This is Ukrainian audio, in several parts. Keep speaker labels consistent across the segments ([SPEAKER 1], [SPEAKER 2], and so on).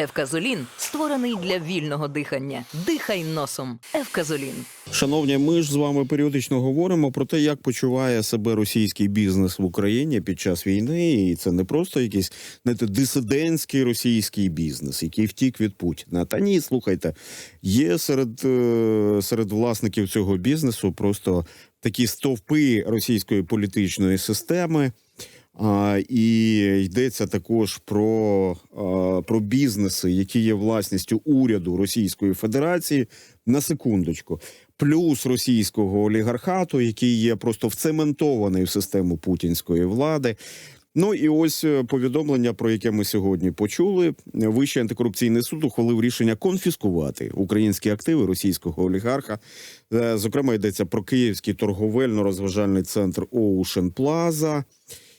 [SPEAKER 1] Евказолін створений для вільного дихання. Дихай носом. Евказолін.
[SPEAKER 2] Шановні, ми ж з вами періодично говоримо про те, як почуває себе російський бізнес в Україні під час війни, і це не просто якийсь знаєте, дисидентський російський бізнес, який втік від Путіна. Та ні, слухайте, є серед, е, серед власників цього бізнесу просто такі стовпи російської політичної системи. І йдеться також про, про бізнеси, які є власністю уряду Російської Федерації на секундочку, плюс російського олігархату, який є просто вцементований в систему путінської влади. Ну і ось е, повідомлення, про яке ми сьогодні почули. Вищий антикорупційний суд ухвалив рішення конфіскувати українські активи російського олігарха. Е, Зокрема, йдеться про київський торговельно-розважальний центр Ocean Plaza.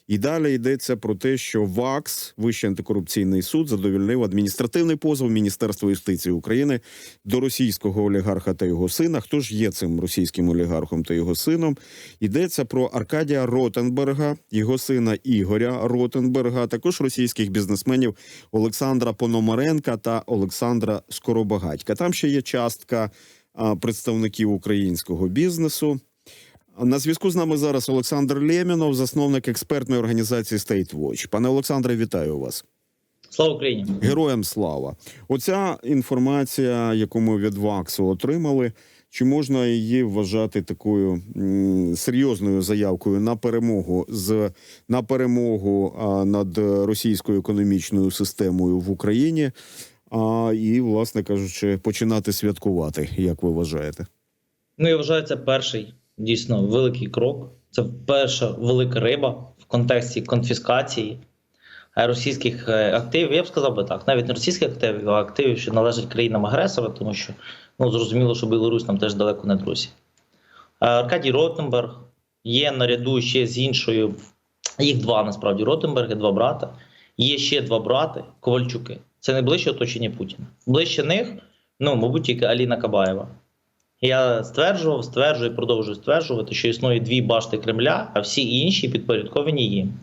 [SPEAKER 2] І далі йдеться про те, що ВАКС, Вищий антикорупційний суд, задовільнив адміністративний позов Міністерства юстиції України до російського олігарха та його сина. Хто ж є цим російським олігархом та його сином? Йдеться про Аркадія Ротенберга, його сина Ігоря Ротенберга, також російських бізнесменів Олександра Пономаренка та Олександра Скоробагатька. Там ще є частка представників українського бізнесу. На зв'язку з нами зараз Олександр Лємінов, засновник експертної організації State Watch. Пане Олександре, вітаю вас.
[SPEAKER 3] Слава Україні!
[SPEAKER 2] Героям слава! Оця інформація, яку ми від ВАКСу отримали, чи можна її вважати такою серйозною заявкою на перемогу з на перемогу над російською економічною системою в Україні? А, і, власне кажучи, починати святкувати, як ви вважаєте?
[SPEAKER 3] Ну я вважаю, це перший дійсно великий крок. Це перша велика риба в контексті конфіскації е, російських е, активів. Я б сказав би так, навіть не російських активів, а активів, що належать країнам агресора, тому що ну зрозуміло, що Білорусь нам теж далеко не друзі. Е, Аркадій Ротенберг є наряду ще з іншою. Їх два насправді Ротенберги, два брата. Є ще два брати Ковальчуки. Це найближче оточення Путіна. Ближче них, ну, мабуть, тільки Аліна Кабаєва. Я стверджував, стверджую і продовжую стверджувати, що існує дві башти Кремля, а всі інші підпорядковані їм.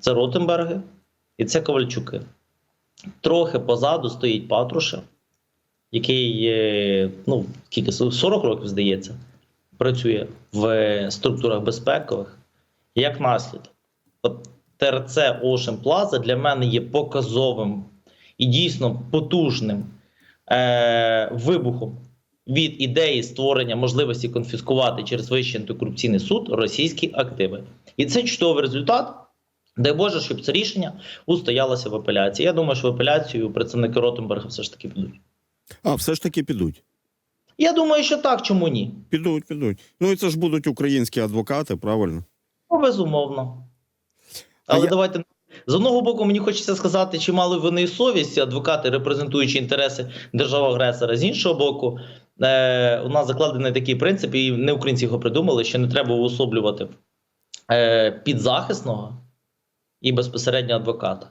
[SPEAKER 3] Це Ротенберги і це Ковальчуки. Трохи позаду стоїть Патрушев, який, е, ну, скільки 40 років, здається, працює в структурах безпекових. Як наслідок, от ТРЦ Ocean Plaza для мене є показовим і дійсно потужним е- вибухом від ідеї створення можливості конфіскувати через Вищий антикорупційний суд російські активи. І це чудовий результат. Дай Боже, щоб це рішення устоялося в апеляції. Я думаю, що в апеляцію представники Ротенберга все ж таки підуть.
[SPEAKER 2] А, все ж таки підуть.
[SPEAKER 3] Я думаю, що так, чому ні?
[SPEAKER 2] Підуть, підуть. Ну і це ж будуть українські адвокати, правильно?
[SPEAKER 3] Ну, безумовно.
[SPEAKER 2] А
[SPEAKER 3] Але
[SPEAKER 2] я-
[SPEAKER 3] давайте з одного боку, мені хочеться сказати, чи мали вони совість, адвокати, репрезентуючи інтереси держави-агресора. З іншого боку, е, у нас закладений такий принцип, і не українці його придумали, що не треба уособлювати е, підзахисного і безпосередньо адвоката.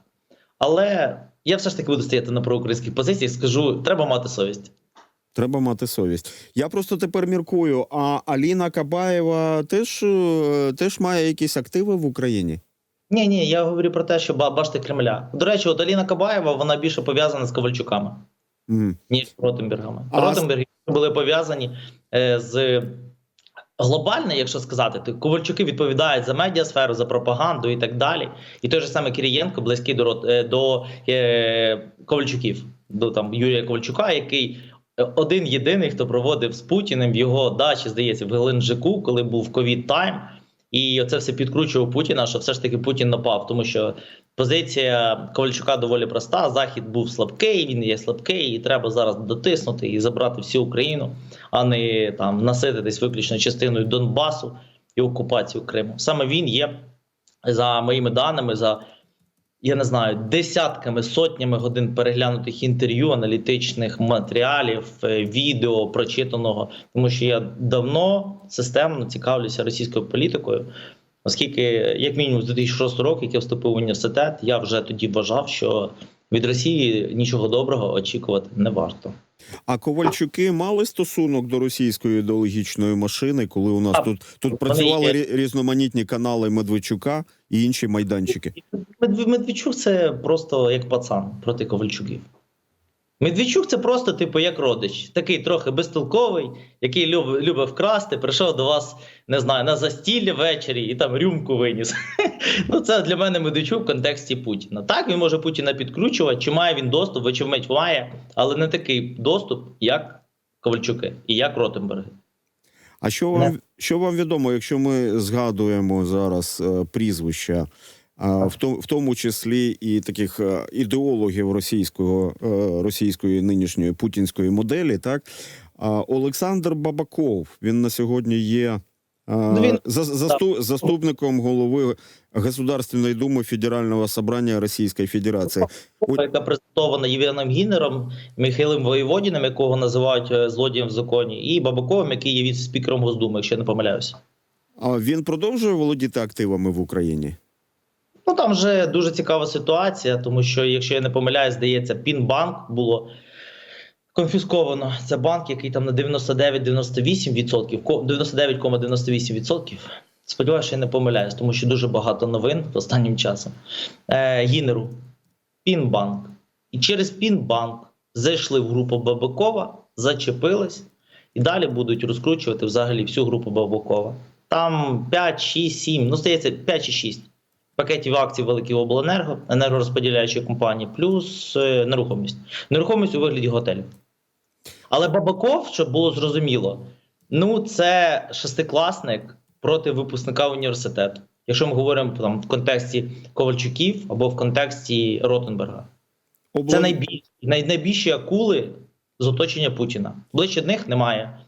[SPEAKER 3] Але я все ж таки буду стояти на проукраїнських позиціях, скажу, треба мати совість.
[SPEAKER 2] Треба мати совість. Я просто тепер міркую. А Аліна Кабаєва теж, е, теж має якісь активи в Україні?
[SPEAKER 3] Ні, ні, я говорю про те, що ба- бачите Кремля. До речі, от Аліна Кабаєва вона більше пов'язана з Ковальчуками.
[SPEAKER 2] Мгм.
[SPEAKER 3] ніж з Ротенбергами.
[SPEAKER 2] А
[SPEAKER 3] Ротенберги були пов'язані е, з глобально, якщо сказати, то Ковальчуки відповідають за медіасферу, за пропаганду і так далі. І той же саме Кирієнко близький до е, до е, Ковальчуків, до там Юрія Ковальчука, який один єдиний, хто проводив з Путіним в його дачі, здається, в Геленджику, коли був ковід тайм. І оце все підкручував Путіна, що все ж таки Путін напав, тому що позиція Ковальчука доволі проста. Захід був слабкий, він є слабкий, і треба зараз дотиснути і забрати всю Україну, а не там насититись виключно частиною Донбасу і окупацію Криму. Саме він є за моїми даними, за я не знаю, десятками, сотнями годин переглянутих інтерв'ю, аналітичних матеріалів, е, відео прочитаного, тому що я давно системно цікавлюся російською політикою. Оскільки, як мінімум, з 2006 року, як я вступив в університет, я вже тоді вважав, що від Росії нічого доброго очікувати не варто.
[SPEAKER 2] А Ковальчуки мали стосунок до російської ідеологічної машини, коли у нас
[SPEAKER 3] А,
[SPEAKER 2] тут, тут працювали
[SPEAKER 3] є.
[SPEAKER 2] різноманітні канали Медведчука і інші майданчики.
[SPEAKER 3] Медв- Медведчук це просто як пацан проти Ковальчуків. Медведчук це просто, типу, як родич, такий трохи безтолковий, який любить, любить вкрасти, прийшов до вас, не знаю, на застілля ввечері і там рюмку виніс. ну, це для мене Медведчук в контексті Путіна. Так, він може Путіна підкручувати, чи має він доступ, вочевидь має, але не такий доступ, як Ковальчуки і як Ротенберги.
[SPEAKER 2] А що вам, що вам відомо, якщо ми згадуємо зараз е, прізвища, в, тому, в тому числі і таких е, ідеологів російського, е, російської нинішньої путінської моделі, так? А, Олександр Бабаков, він на сьогодні є а,
[SPEAKER 3] він-
[SPEAKER 2] за, засту, заступником голови Государственної Думи Федерального собрання Російської Федерації.
[SPEAKER 3] Яка презентована Євгеном Гінером, Михайлом Воєводіним, якого називають е, злодієм в законі, і Бабаковим, який є віце-спікером Госдуми, якщо я не помиляюся.
[SPEAKER 2] А він продовжує володіти активами в Україні?
[SPEAKER 3] Ну там вже дуже цікава ситуація, тому що, якщо я не помиляюсь, здається, Пінбанк було конфісковано. Це банк, який там на 99-98%, 99,98%. Сподіваюся, що я не помиляюсь, тому що дуже багато новин останнім часом. Е, Гінеру, Пінбанк. І через Пінбанк зайшли в групу Бабакова, зачепились і далі будуть розкручувати взагалі всю групу Бабакова. Там 5, 6, 7, ну здається, 5 чи 6 пакетів акцій великих обленерго, енергорозподіляючої компанії, плюс е, нерухомість. Нерухомість у вигляді готелів. Але Бабаков, щоб було зрозуміло, ну це шестикласник проти випускника університету. Якщо ми говоримо там в контексті Ковальчуків або в контексті Ротенберга. Це найбільші, най, найбільші акули з оточення Путіна. Ближче них немає.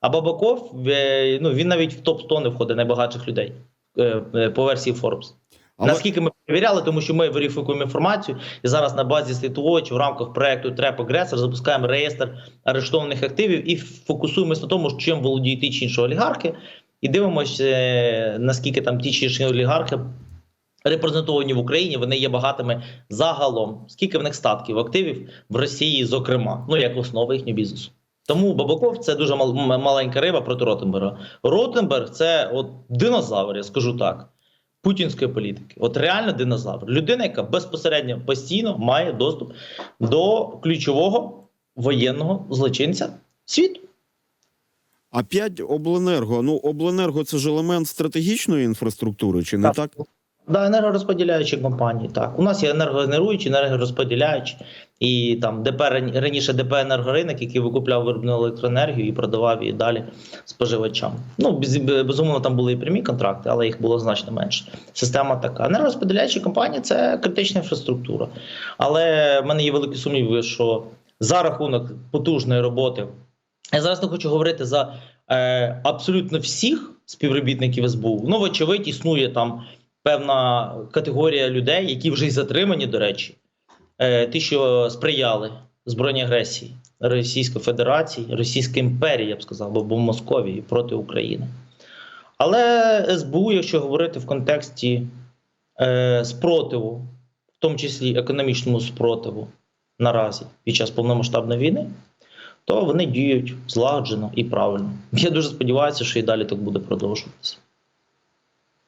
[SPEAKER 3] А Бабаков е, ну, він навіть в топ 100 не входить найбагатших людей е, по версії Forbes.
[SPEAKER 2] Але-
[SPEAKER 3] Наскільки ми перевіряли, тому що ми верифікуємо інформацію, і зараз на базі чи в рамках проекту Треп Агресор запускаємо реєстр арештованих активів і фокусуємося на тому, чим володіють ті чи інші олігархи, і дивимося, е, наскільки там ті чи інші олігархи репрезентовані в Україні, вони є багатими загалом. Скільки в них статків активів в Росії, зокрема, ну як основа їхнього бізнесу. Тому Бабаков це дуже мал- маленька риба проти Ротенберга. Ротенберг це от динозавр, я скажу так, путінської політики. От реально динозавр. Людина, яка безпосередньо постійно має доступ до ключового воєнного злочинця світу.
[SPEAKER 2] А 5 обленерго. Ну, обленерго це ж елемент стратегічної інфраструктури, чи не так?
[SPEAKER 3] Да, енергорозподіляючі компанії. Так, у нас є енергогенеруючі, енергорозподіляючі, і там ДП раніше ДП енергоринок, який викупляв виробну електроенергію і продавав її далі споживачам. Ну безумовно, там були і прямі контракти, але їх було значно менше. Система така. Енергорозподіляючі компанії це критична інфраструктура. Але в мене є великі сумніви, що за рахунок потужної роботи. Я зараз не хочу говорити за е, абсолютно всіх співробітників СБУ. Ну, вочевидь, існує там певна категорія людей, які вже й затримані, до речі, ті, що сприяли збройній агресії Російської Федерації, Російської імперії, я б сказав, або Московії проти України. Але СБУ, якщо говорити в контексті е, спротиву, в тому числі економічному спротиву наразі під час повномасштабної війни, то вони діють злагоджено і правильно. Я дуже сподіваюся, що і далі так буде продовжуватися.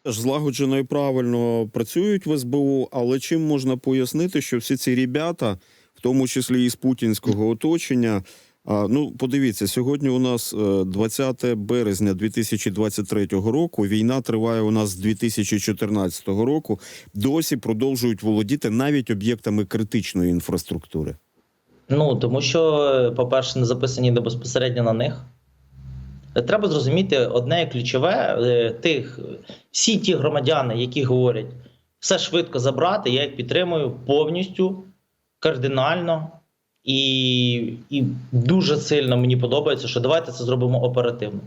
[SPEAKER 2] Злагоджено і правильно працюють в СБУ, але чим можна пояснити, що всі ці ребята, в тому числі і з путінського оточення, ну подивіться, сьогодні у нас е, 20 березня 2023 року. Війна триває у нас з 2014 року. Досі продовжують володіти навіть об'єктами критичної інфраструктури.
[SPEAKER 3] Ну тому що, е, по-перше, не записані безпосередньо на них. Треба зрозуміти одне ключове: е, тих всі ті громадяни, які говорять, все швидко забрати, я їх підтримую повністю, кардинально і, і дуже сильно мені подобається, що давайте це зробимо оперативно.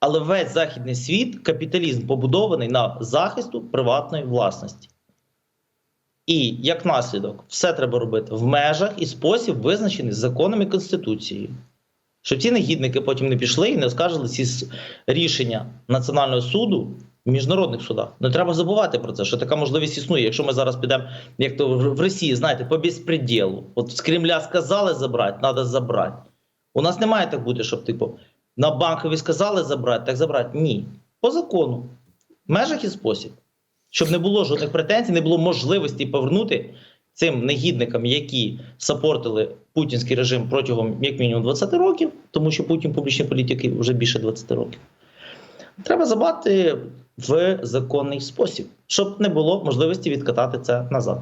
[SPEAKER 3] Але весь західний світ, капіталізм побудований на захисту приватної власності. І як наслідок, все треба робити в межах і спосіб, визначений законом і конституцією. Щоб ці негідники потім не пішли і не оскаржили ці рішення Національного суду в міжнародних судах. Не треба забувати про це, що така можливість існує. Якщо ми зараз підемо, як то в Росії, знаєте, по безпреділу. От з Кремля сказали забрати, треба забрати. У нас не має так бути, щоб типу на банкові сказали забрати, так забрати. Ні. По закону, в межах і спосіб. Щоб не було жодних претензій, не було можливості повернути цим негідникам, які сапортили путінський режим протягом як мінімум 20 років, тому що Путін публічний політик вже більше 20 років. Треба забрати в законний спосіб, щоб не було можливості відкатати це назад.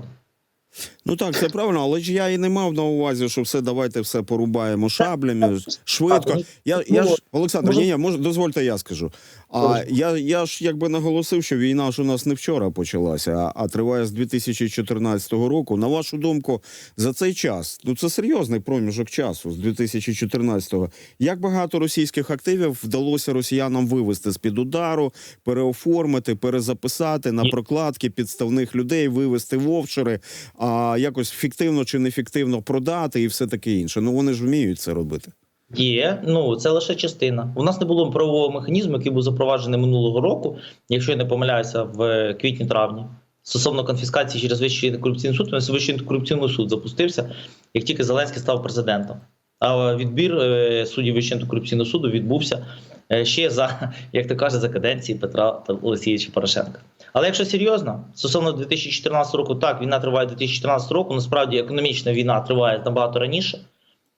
[SPEAKER 2] Ну так, це правильно, але ж я і не мав на увазі, що все давайте все порубаємо шаблями швидко. Я, я
[SPEAKER 3] ну,
[SPEAKER 2] ж Олександр,
[SPEAKER 3] може-
[SPEAKER 2] ні, ні, може, дозвольте, я скажу. А я, я ж якби наголосив, що війна ж у нас не вчора почалася, а, а триває з 2014 року. На вашу думку, за цей час, ну це серйозний проміжок часу з 2014-го. Як багато російських активів вдалося росіянам вивести з під удару, переоформити, перезаписати на прокладки підставних людей, вивести в офшори, а якось фіктивно чи нефіктивно продати і все таке інше. Ну вони ж вміють це робити.
[SPEAKER 3] Є, ну це лише частина. У нас не було правового механізму, який був запроваджений минулого року, якщо я не помиляюся, в квітні-травні. Стосовно конфіскації через Вищий антикорупційний суд, у нас Вищий антикорупційний суд запустився, як тільки Зеленський став президентом. А відбір е, суддів Вищого антикорупційного суду відбувся е, ще за, як то каже, за каденції Петра Олексійовича Порошенка. Але якщо серйозно, стосовно 2014 року, так, війна триває 2014 року, насправді економічна війна триває набагато раніше.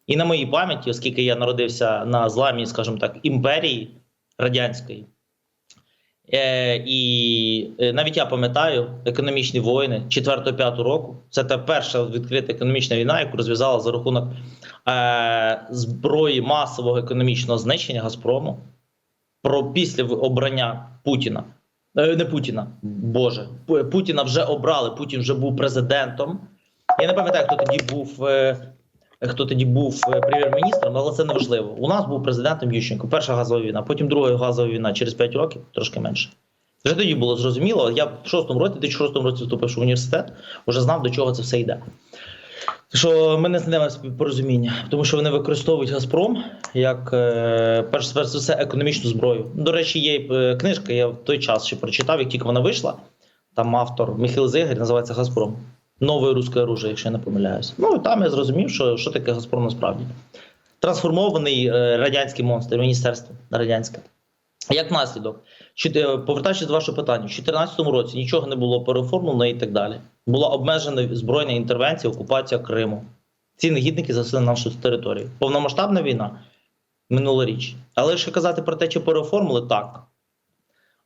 [SPEAKER 3] І на моїй пам'яті, оскільки я народився на зламі, скажімо так, імперії радянської, е, і е, навіть я пам'ятаю економічні воїни 4-5 року. Це та перша відкрита економічна війна, яку розв'язала за рахунок е, зброї масового економічного знищення Газпрому. Про після обрання Путіна. Е, Не Путіна, Боже, Путіна вже обрали. Путін вже був президентом. Я не пам'ятаю, хто тоді був. е, Хто тоді був е, прем'єр-міністром, але це не важливо. У нас був президентом Ющенко, перша газова війна, потім друга газова війна через 5 років, трошки менше. Вже тоді було зрозуміло. Я в 6-му році, 2006 році вступивши в університет, вже знав, до чого це все йде. Що ми не знайдемо співпорозуміння, тому що вони використовують Газпром як е, перш за все економічну зброю. До речі, є е, книжка, я в той час ще прочитав, як тільки вона вийшла. Там автор Михайло Зигар називається Газпром. Нове руське оружие, якщо я не помиляюсь. Ну і там я зрозумів, що, що таке Газпром насправді. Трансформований е, радянський монстр, міністерство радянське. Як наслідок, Чотир- повертаючись до вашого питання, у 2014 році нічого не було переоформлено і так далі. Була обмежена збройна інтервенція, окупація Криму. Ці негідники засили нашу територію. Повномасштабна війна минулоріч. Але якщо казати про те, чи переоформили, так.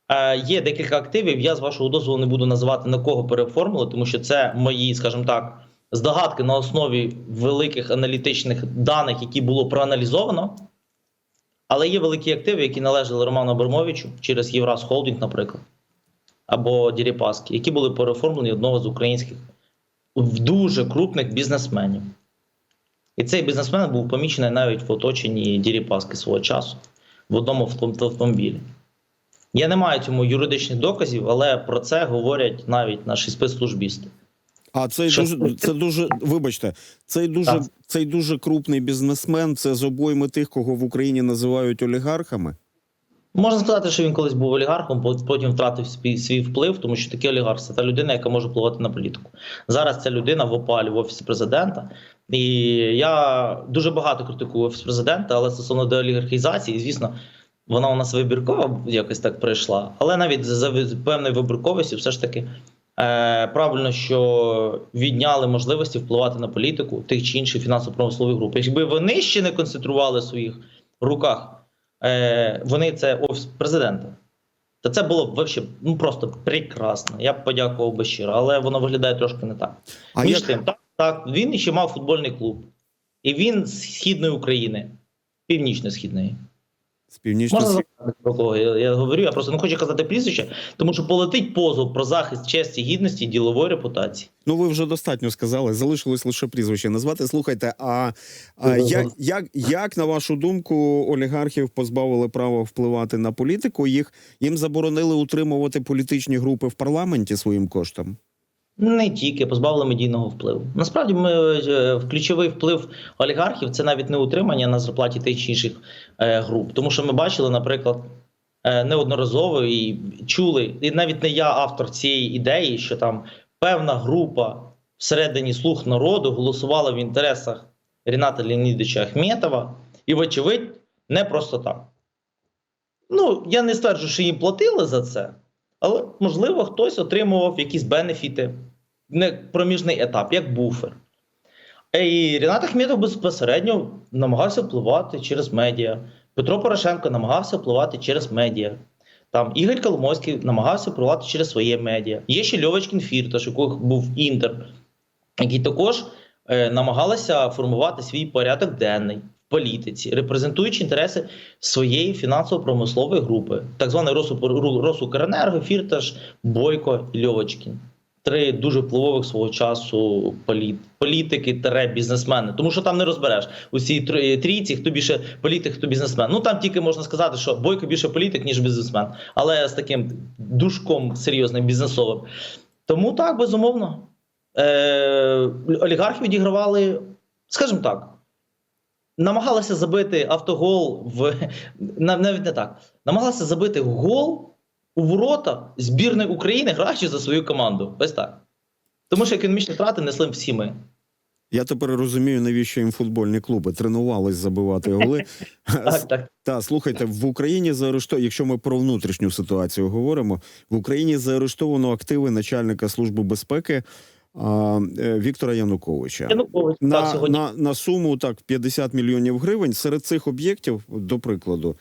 [SPEAKER 3] Е, є декілька активів. Я з вашого дозволу не буду називати на кого переоформили, тому що це мої, скажімо так, здогадки на основі великих аналітичних даних, які було проаналізовано. Але є великі активи, які належали Роману Абрамовичу через Євраз Холдинг, наприклад, або Діріпаски, які були переоформлені одного з українських в дуже крупних бізнесменів. І цей бізнесмен був помічений навіть в оточенні Діріпаски свого часу в одному автомобілі. Я не маю цьому юридичних доказів, але про це говорять навіть наші спецслужбісти.
[SPEAKER 2] А цей
[SPEAKER 3] Що?
[SPEAKER 2] дуже це дуже вибачте, цей дуже
[SPEAKER 3] Так.
[SPEAKER 2] цей дуже крупний бізнесмен. Це з обойми тих, кого в Україні називають олігархами.
[SPEAKER 3] Можна сказати, що він колись був олігархом, пот- потім втратив свій, свій вплив, тому що такий олігарх це та людина, яка може впливати на політику. Зараз ця людина в опалі в офісі президента. І я дуже багато критикую офіс президента, але стосовно деолігархізації, звісно, вона у нас вибіркова якось так прийшла. Але навіть за певною вибірковістю, все ж таки. Е, правильно, що відняли можливості впливати на політику тих чи інших фінансово-промислових груп. Якби вони ще не концентрували в своїх руках е, вони це офіс президента. Та це було б вообще, ну просто прекрасно. Я б подякував би щиро, але воно виглядає трошки не так.
[SPEAKER 2] А
[SPEAKER 3] Між
[SPEAKER 2] як
[SPEAKER 3] тим, так, так, він ще мав футбольний клуб. І він з східної України, північно-східної.
[SPEAKER 2] З північного
[SPEAKER 3] Можна я, я говорю, я просто не хочу казати прізвище, тому що полетить позов про захист честі, гідності і ділової репутації.
[SPEAKER 2] Ну ви вже достатньо сказали. Залишилось лише прізвище назвати. Слухайте, а, а як, як, як на вашу думку олігархів позбавили права впливати на політику? Їх їм заборонили утримувати політичні групи в парламенті своїм коштом?
[SPEAKER 3] Не тільки позбавили медійного впливу. Насправді, ми е, ключовий вплив олігархів це навіть не утримання на зарплаті тих чи інших е, груп. Тому що ми бачили, наприклад, е, неодноразово і чули, і навіть не я автор цієї ідеї, що там певна група всередині слуг народу голосувала в інтересах Ріната Леонідовича Ахметова, і, вочевидь, не просто так. Ну, я не стверджую, що їм платили за це, але можливо хтось отримував якісь бенефіти не проміжний етап, як буфер. І Рінат Ахметов безпосередньо намагався впливати через медіа. Петро Порошенко намагався впливати через медіа. Там Ігор Коломойський намагався впливати через своє медіа. Є ще Льовочкін Фірташ, у яких був інтер, які також е, намагалися формувати свій порядок денний в політиці, репрезентуючи інтереси своєї фінансово-промислової групи, так званий Росу- Росукренерго, Фірташ, Бойко і Льовочкін. Три дуже впливових свого часу політ, політики тере бізнесмени, тому що там не розбереш у цій трійці, хто більше політик, хто бізнесмен. Ну там тільки можна сказати, що Бойко більше політик, ніж бізнесмен, але з таким душком серйозним бізнесовим. Тому так, безумовно. Е, олігархи відігравали, скажімо так, намагалися забити автогол в навіть не так. Намагалися забити гол у ворота збірної України, граючи за свою команду. Ось так. Тому що економічні втрати несли всі ми.
[SPEAKER 2] Я тепер розумію, навіщо їм футбольні клуби тренувались забивати голи.
[SPEAKER 3] Так, так.
[SPEAKER 2] Та слухайте, в Україні заарештовано, якщо ми про внутрішню ситуацію говоримо, в Україні заарештовано активи начальника служби безпеки а, е, Віктора Януковича.
[SPEAKER 3] Янукович так,
[SPEAKER 2] На,
[SPEAKER 3] сьогодні.
[SPEAKER 2] на, на суму так 50 мільйонів гривень. Серед цих об'єктів, до прикладу,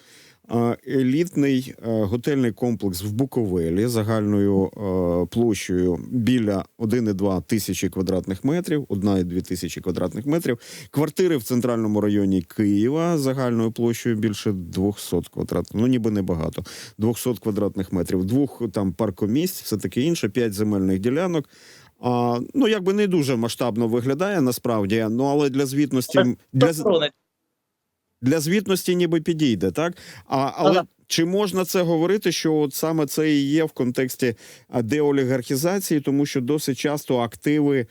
[SPEAKER 2] елітний е, готельний комплекс в Буковелі загальною е, площею біля 1,2 тисячі квадратних метрів, 1,2 тисячі квадратних метрів. Квартири в центральному районі Києва загальною площею більше 200 квадратних, ну ніби небагато, 200 квадратних метрів, двох там паркомісць, все таке інше, п'ять земельних ділянок. А, ну, якби не дуже масштабно виглядає насправді, ну але для звітності для. Для звітності ніби підійде, так? А, але
[SPEAKER 3] Ага.
[SPEAKER 2] чи можна це говорити, що от саме це і є в контексті деолігархізації, тому що досить часто активи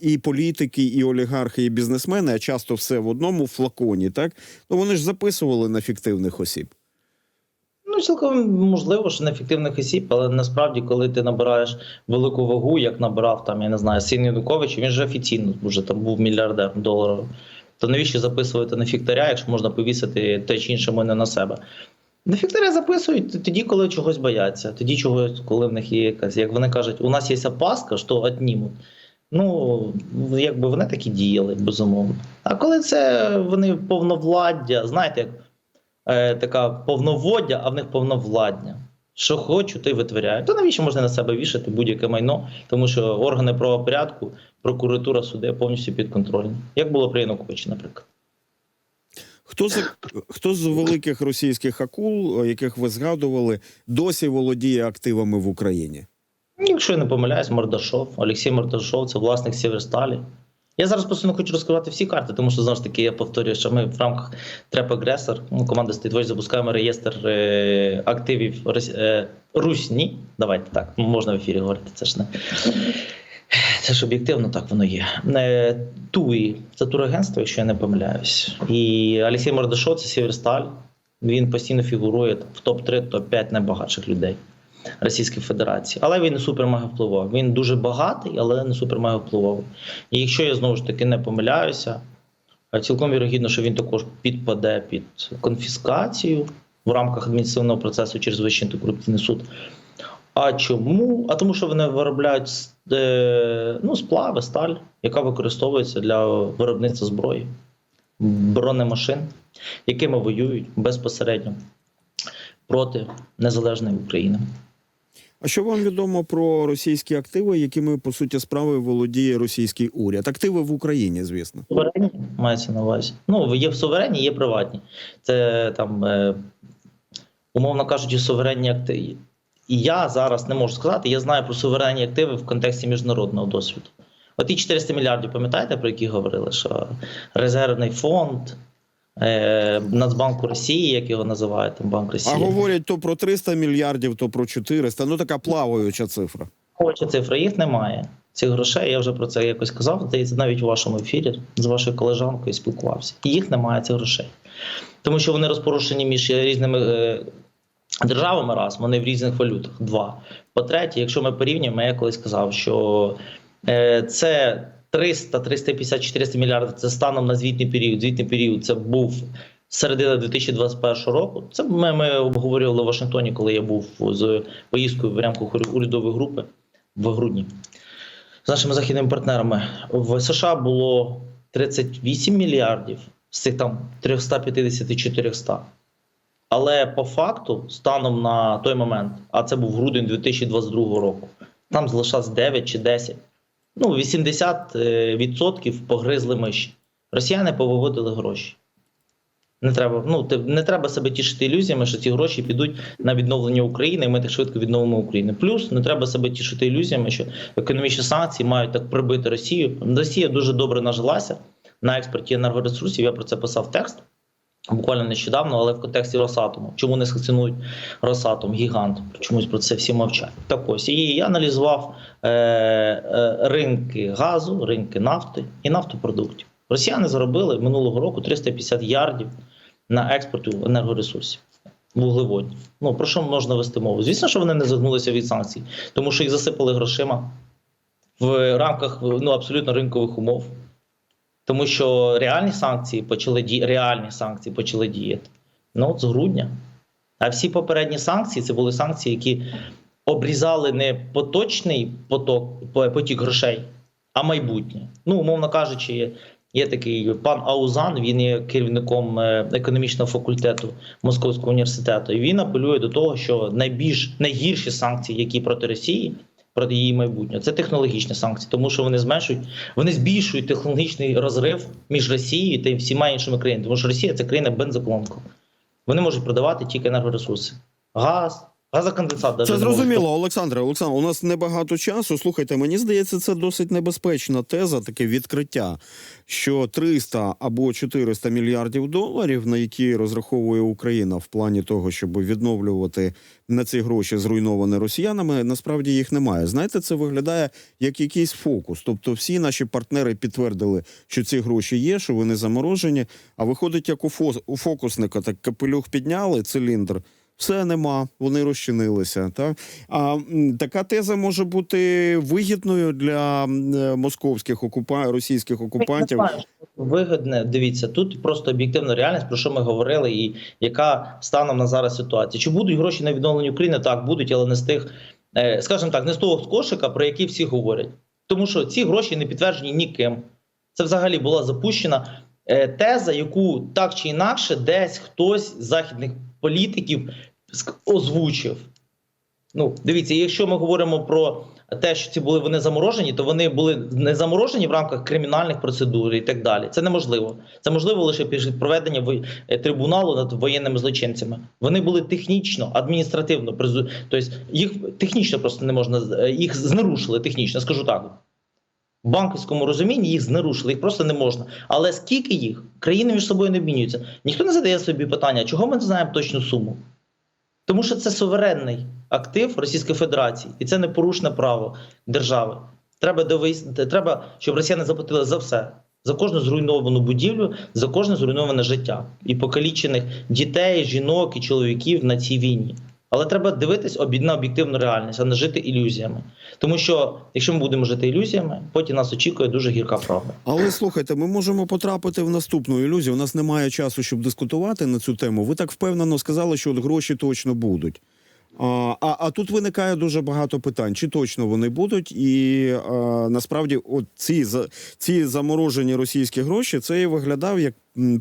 [SPEAKER 2] і політики, і олігархи, і бізнесмени, а часто все в одному флаконі, так? Ну вони ж записували на фіктивних осіб.
[SPEAKER 3] Ну, цілком можливо, що неефективних осіб, але насправді, коли ти набираєш велику вагу, як набирав там, я не знаю, син Янукович, він же офіційно вже там був мільярдер доларів. То навіщо записувати на фіктаря, якщо можна повісити те чи інше мене на себе? На фіктаря записують тоді, коли чогось бояться, тоді чогось, коли в них є якась. Як вони кажуть, у нас є опаска, що отнімуть. Ну, якби вони так і діяли, безумовно. А коли це вони повновладдя, знаєте, як е, така повноводдя, а в них повновладдя. Що хочу, то й витворяю. То навіщо можна на себе вішати будь-яке майно? Тому що органи правопорядку, прокуратура, суди повністю підконтрольні. Як було при Януковичі, наприклад.
[SPEAKER 2] Хто з хто з великих російських акул, яких ви згадували, досі володіє активами в Україні?
[SPEAKER 3] Якщо я не помиляюсь, Мордашов, Олексій Мордашов це власник Сєверсталі. Я зараз просто не хочу розкривати всі карти, тому що знову ж таки я повторюю, що ми в рамках треп агресор ну, команда Стейтвоч запускаємо реєстр е, активів е, Русні. Давайте так, можна в ефірі говорити. Це ж не це ж об'єктивно, так воно є. Е, Туї це турагентство, якщо я не помиляюсь. І Олексій Мордашов це Сєверсталь. Він постійно фігурує в топ-3, топ-5 найбагатших людей. Російської Федерації, але він не супер-мега впливовий. Він дуже багатий, але не супер-мега впливовий. І якщо я знову ж таки не помиляюся, цілком вірогідно, що він також підпаде під конфіскацію в рамках адміністративного процесу через Вищий антикорупційний суд. А чому? А тому, що вони виробляють е, ну, сплави, сталь, яка використовується для виробництва зброї, бронемашин, якими воюють безпосередньо проти незалежної України.
[SPEAKER 2] А що вам відомо про російські активи, якими по суті справи володіє російський уряд? Активи в Україні, звісно.
[SPEAKER 3] Суверенні мається на увазі. Ну, є суверенні, є приватні. Це там, е, умовно кажучи, суверенні активи. І я зараз не можу сказати, я знаю про суверенні активи в контексті міжнародного досвіду. От ті 400 мільярдів, пам'ятаєте, про які говорили, що резервний фонд Нацбанку Росії, як його називають, там Банк
[SPEAKER 2] А говорять то про 300 мільярдів, то про 400. Ну така плаваюча цифра.
[SPEAKER 3] Хоче цифри, їх немає. Цих грошей, я вже про це якось казав, здається, навіть у вашому ефірі з вашою колежанкою спілкувався. І їх немає цих грошей. Тому що вони розпорушені між різними е, державами, раз, вони в різних валютах. Два. По-третє, якщо ми порівнюємо, я колись казав, що е, це 300, 350, 400 мільярдів це станом на звітний період. Звітний період це був середина 2021 року. Це ми, ми обговорювали в Вашингтоні, коли я був з поїздкою в рамках урядової групи в грудні. з нашими західними партнерами. В США було 38 мільярдів з цих там 350-400. Але по факту, станом на той момент, а це був грудень 2022 року, там залишалось 9 чи 10. Ну, 80% погризли миші. Росіяни повиводили гроші. Не треба, ну, не треба себе тішити ілюзіями, що ці гроші підуть на відновлення України, і ми так швидко відновимо Україну. Плюс не треба себе тішити ілюзіями, що економічні санкції мають так прибити Росію. Росія дуже добре нажилася на експорті енергоресурсів. Я про це писав текст буквально нещодавно, але в контексті Росатому. Чому не санкціонують Росатом, гігант? Чомусь про це всі мовчать. Так ось і я аналізував е, е, ринки газу, ринки нафти і нафтопродуктів. Росіяни заробили минулого року 350 ярдів на експорту енергоресурсів. Вуглеводнів. Ну про що можна вести мову? Звісно, що вони не загнулися від санкцій, тому що їх засипали грошима в рамках ну, абсолютно ринкових умов. Тому що реальні санкції почали ді... реальні санкції почали діяти. Ну, от з грудня. А всі попередні санкції це були санкції, які обрізали не поточний поток, по- потік грошей, а майбутнє. Ну, умовно кажучи, є, є такий пан Аузан, він є керівником е, економічного факультету Московського університету. І він апелює до того, що найбільш найгірші санкції, які проти Росії, проти її майбутнього, це технологічні санкції, тому що вони зменшують, вони збільшують технологічний розрив між Росією та всіма іншими країнами. Тому що Росія це країна бензоколонка. Вони можуть продавати тільки енергоресурси. Газ, газоконденсат.
[SPEAKER 2] Це зрозуміло, Олександре. Олександр, у нас небагато часу. Слухайте, мені здається, це досить небезпечна теза, таке відкриття, що 300 або 400 мільярдів доларів, на які розраховує Україна в плані того, щоб відновлювати на ці гроші зруйновані росіянами, насправді їх немає. Знаєте, це виглядає як якийсь фокус. Тобто, всі наші партнери підтвердили, що ці гроші є, що вони заморожені. А виходить, як у фокусника, так капелюх підняли циліндр. Все нема, вони розчинилися. Так? А така теза може бути вигідною для е, московських окупа... російських окупантів.
[SPEAKER 3] Вигідне, дивіться, тут просто об'єктивна реальність, про що ми говорили, і яка станом на зараз ситуація. Чи будуть гроші на відновлення України? Так, будуть, але не з тих, е, скажімо так, не з того кошика, про який всі говорять. Тому що ці гроші не підтверджені ніким. Це взагалі була запущена е, теза, яку так чи інакше десь хтось з західних політиків озвучив. Ну, дивіться, якщо ми говоримо про те, що ці були вони заморожені, то вони були не заморожені в рамках кримінальних процедур і так далі. Це неможливо. Це можливо лише після проведення е, трибуналу над воєнними злочинцями. Вони були технічно, адміністративно тобто їх технічно просто не можна е, їх знерушили технічно, скажу так. В банківському розумінні їх знерушили, їх просто не можна. Але скільки їх? Країни між собою не обмінюються. Ніхто не задає собі питання, чого ми не знаємо точну суму. Тому що це суверенний актив Російської Федерації, і це непорушне право держави. Треба довести, треба, щоб росіяни заплатили за все. За кожну зруйновану будівлю, за кожне зруйноване життя і покалічених дітей, жінок і чоловіків на цій війні. Але треба дивитись на об'єктивну реальність, а не жити ілюзіями. Тому що якщо ми будемо жити ілюзіями, потім нас очікує дуже гірка правда.
[SPEAKER 2] Але слухайте, ми можемо потрапити в наступну ілюзію. У нас немає часу, щоб дискутувати на цю тему. Ви так впевнено сказали, що от гроші точно будуть. А, а, тут виникає дуже багато питань: чи точно вони будуть, і а, насправді, от ці за ці заморожені російські гроші, це і виглядав як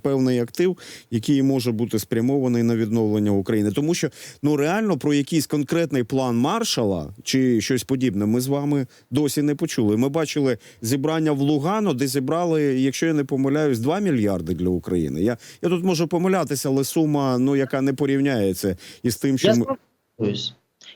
[SPEAKER 2] певний актив, який може бути спрямований на відновлення України. Тому що ну реально про якийсь конкретний план маршала чи щось подібне, ми з вами досі не почули. Ми бачили зібрання в Лугано, де зібрали, якщо я не помиляюсь, 2 мільярди для України. Я, я тут можу помилятися, але сума, ну яка не порівняється із тим, що ми.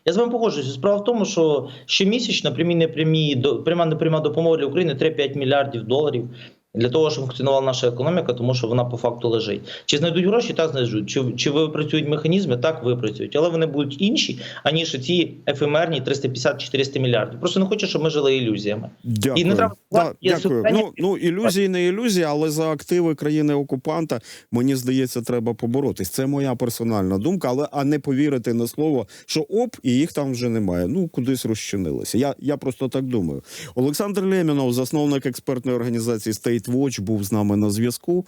[SPEAKER 3] Я з вами погоджуюся. Справа в тому, що щомісячно прямі непрямі пряма непряма допомога для України 3-5 мільярдів доларів для того, щоб функціонувала наша економіка, тому що вона по факту лежить. Чи знайдуть гроші? Так знайдуть. Чи, чи випрацюють механізми? Так випрацюють. Але вони будуть інші, аніж ці ефемерні 350-400 мільярдів. Просто не хочу, щоб ми жили ілюзіями.
[SPEAKER 2] Дякую.
[SPEAKER 3] І не треба
[SPEAKER 2] Да, дякую. Ну, ну ілюзії не ілюзії, але за активи країни окупанта мені здається, треба поборотись. Це моя персональна думка, але а не повірити на слово, що оп, і їх там вже немає. Ну кудись розчинилися. Я, я просто так думаю. Олександр Лемінов, засновник експертної організації State Watch, був з нами на зв'язку.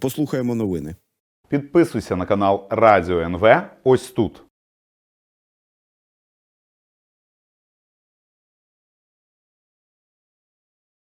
[SPEAKER 2] Послухаємо новини.
[SPEAKER 4] Підписуйся на канал Радіо НВ ось тут.